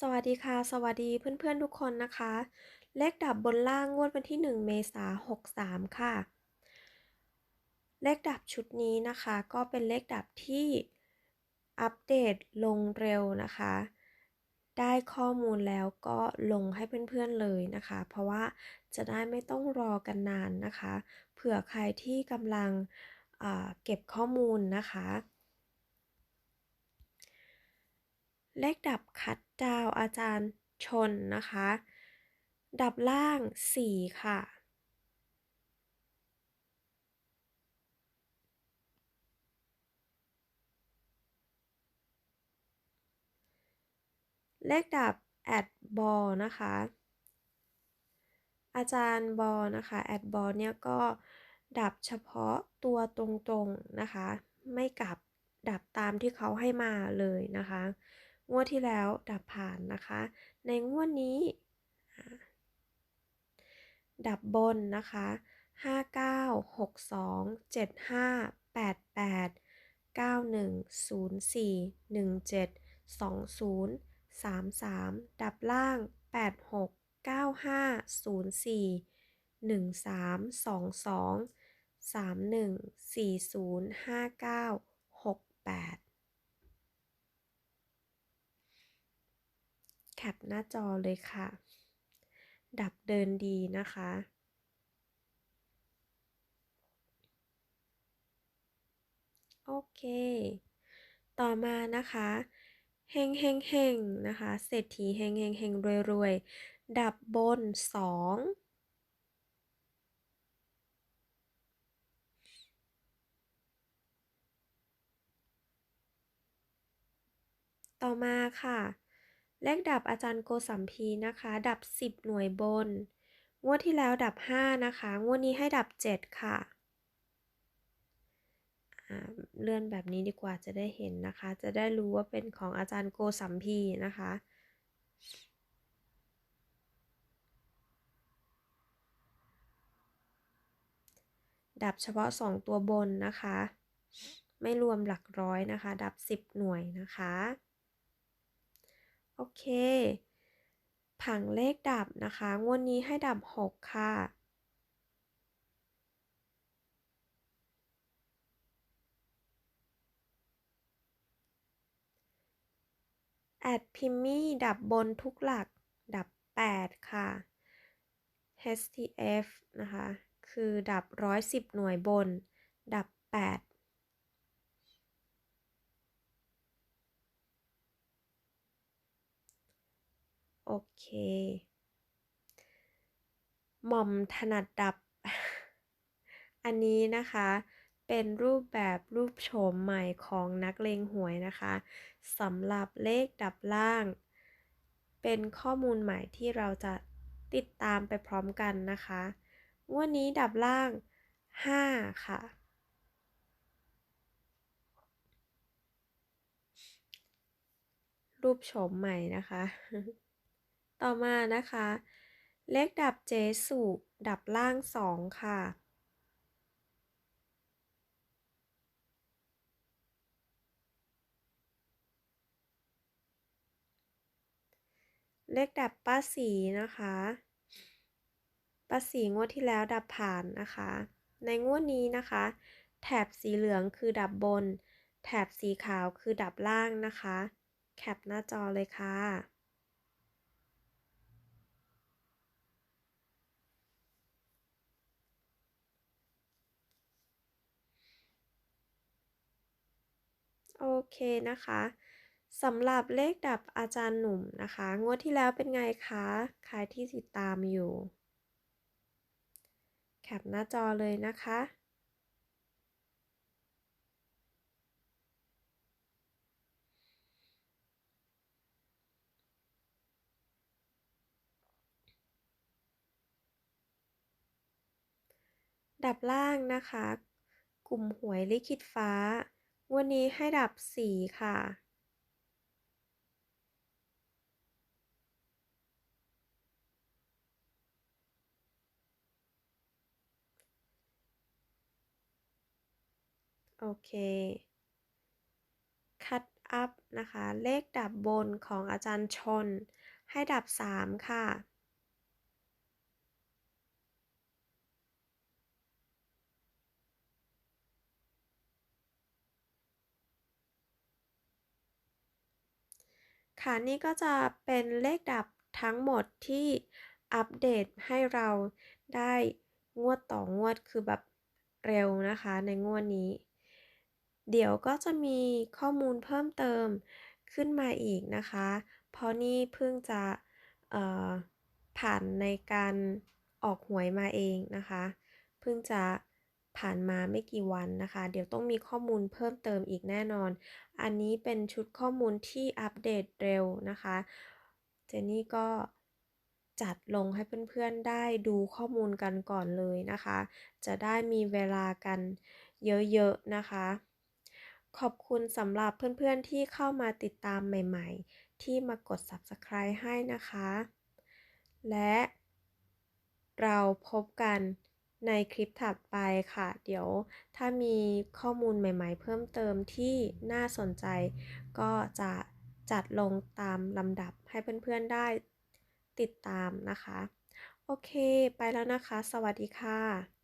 สวัสดีค่ะ สวัสดีเพื่อนๆทุกคนนะคะ เลขดับบนล่างงวดวันที่ 1 เมษายน63 ค่ะ เลขดับชุดนี้นะคะ ก็เป็นเลขดับที่อัปเดตลงเร็วนะคะ ได้ข้อมูลแล้วก็ลงให้เพื่อนๆเลยนะคะ เพราะว่าจะได้ไม่ต้องรอกันนานนะคะ เผื่อใครที่กำลังเก็บข้อมูลนะคะ เลขดับคัดดาวอาจารย์ชนนะคะ ดับล่าง 4 ค่ะ เลขดับแอดบอลนะคะ อาจารย์บอลนะคะแอดบอลเนี่ยก็ดับเฉพาะตัวตรงๆนะคะ ไม่กลับดับตามที่เขาให้มาเลยนะคะ งวดที่แล้วดับผ่านนะคะ ในงวดนี้ ดับบนนะคะ 59 62 75 88 91 04 17 20 33 ดับล่าง 86 95 04 13 22 3140 5968 แคปหน้าจอเลยค่ะ ดับเดินดีนะคะ โอเค ต่อมานะคะเฮงเฮงเฮงนะคะ เศรษฐีเฮงเฮงเฮงรวยรวยดับบนสองต่อมาค่ะ เลขดับอาจารย์โกสัมพีนะคะ ดับ 10 หน่วยบน งวดที่แล้วดับ 5 นะคะ งวดนี้ให้ดับ 7 ค่ะ เลื่อนแบบนี้ดีกว่าจะได้เห็นนะคะ จะได้รู้ว่าเป็นของอาจารย์โกสัมพีนะคะ ดับเฉพาะ 2 ตัวบนนะคะ ไม่รวมหลักร้อยนะคะ ดับ 10 หน่วยนะคะ โอเค ผังเลขดับนะคะ งวดนี้ให้ดับ 6 ค่ะ แอดพิมมี่ดับบนทุกหลัก ดับ 8 ค่ะ HTF นะคะ คือดับ 110 หน่วยบน ดับ 8 โอเค หม่อมถนัดดับ อันนี้นะคะ เป็นรูปแบบรูปโฉมใหม่ของนักเลงหวยนะคะสำหรับเลขดับล่าง เป็นข้อมูลใหม่ที่เราจะติดตามไปพร้อมกันนะคะงวดนี้ดับล่าง 5 ค่ะ รูปโฉมใหม่นะคะ ต่อมานะคะ เลขดับเจสุดับล่าง 2 ค่ะ เลขดับป้าสีนะคะป้าสีงวดที่แล้วดับผ่านนะคะ ในงวดนี้นะคะ แถบสีเหลืองคือดับบน แถบสีขาวคือดับล่างนะคะ แคปหน้าจอเลยค่ะ โอเคนะคะสำหรับเลขดับอาจารย์หนุ่มนะคะ งวดที่แล้วเป็นไงคะใครที่ติดตามอยู่ แคปหน้าจอเลยนะคะ ดับล่างนะคะ กลุ่มหวยลิขิตฟ้า วันนี้ให้ดับสีค่ะ โอเคคัดอัพนะคะ เลขดับบนของอาจารย์ชน ให้ดับ 3 ค่ะค่ะ นี่ก็จะเป็นเลขดับทั้งหมดที่อัปเดตให้เราได้งวดต่องวดคือแบบเร็วนะคะในงวดนี้ เดี๋ยวก็จะมีข้อมูลเพิ่มเติมขึ้นมาอีกนะคะ เพราะนี่เพิ่งจะผ่านในการออกหวยมาเองนะคะ เพิ่งจะ ผ่านมาไม่กี่วันนะคะ เดี๋ยวต้องมีข้อมูลเพิ่มเติมอีกแน่นอน อันนี้เป็นชุดข้อมูลที่อัปเดตเร็วนะคะ เจนนี่ก็จัดลงให้เพื่อนๆได้ดูข้อมูลกันก่อนเลยนะคะ จะได้มีเวลากันเยอะๆนะคะ ขอบคุณสำหรับเพื่อนๆที่เข้ามาติดตามใหม่ๆ ที่มากด Subscribe ให้นะคะ และเราพบกัน ในคลิปถัดไปค่ะ เดี๋ยวถ้ามีข้อมูลใหม่ๆ เพิ่มเติมที่น่าสนใจ ก็จะจัดลงตามลำดับให้เพื่อนๆได้ติดตามนะคะ โอเค ไปแล้วนะคะ สวัสดีค่ะ